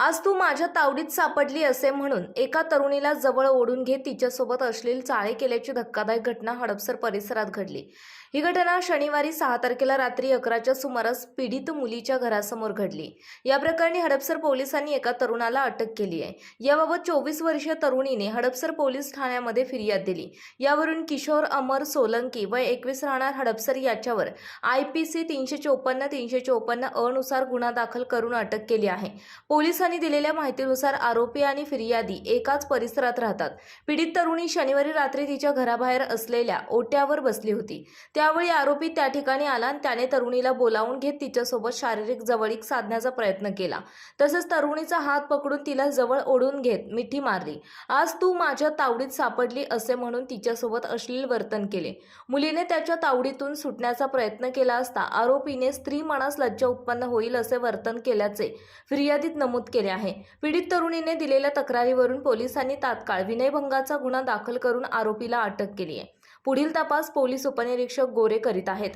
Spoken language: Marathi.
आज तू माझ्या तावडीत सापडली असे म्हणून एका तरुणीला जवळ ओढून घेत तिच्यासोबत अश्लील चाळे केल्याची धक्कादायक घटना हडपसर परिसरात घडली. ही घटना शनिवारी सहा तारखेला रात्री अकराच्या सुमारास पीडित मुलीच्या घरासमोर घडली. या प्रकरणी हडपसर पोलिसांनी एका तरुणाला अटक केली आहे. याबाबत चोवीस वर्षीय तरुणीने हडपसर पोलीस ठाण्यामध्ये फिर्याद दिली. यावरून किशोर अमर सोलंकी व एकवीस राहणार हडपसर याच्यावर आय पी सी तीनशे चोपन्न तीनशे चोपन्न अनुसार गुन्हा दाखल करून अटक केली आहे. पोलिसांनी दिलेल्या माहितीनुसार आरोपी आणि फिर्यादी एकाच परिसरात राहतात. पीडित तरुणी शनिवारी रात्री तिच्या घराबाहेर असलेल्या ओट्यावर बसली होती. त्यावेळी आरोपी त्या ठिकाणी आला आणि त्याने तरुणीला बोलावून घेत तिच्यासोबत शारीरिक जवळीक साधण्याचा प्रयत्न केला. तसंच तरुणीचा हात पकडून तिला जवळ ओढून घेत मिठी मारली. आज तू माझ्या तावडीत सापडली असे म्हणून तिच्यासोबत अश्लील वर्तन केले. मुलीने त्याच्या तावडीतून सुटण्याचा प्रयत्न केला असता आरोपीने स्त्री मनास लज्जा उत्पन्न होईल असे वर्तन केल्याचे फिर्यादीत नमूद केले. केले आहे. पीडित तरुणीने दिलेल्या तक्रारीवरून पोलिसांनी तात्काळ विनयभंगाचा गुन्हा दाखल करून आरोपीला अटक केली आहे. पुढील तपास पोलीस उपनिरीक्षक गोरे करीत आहेत.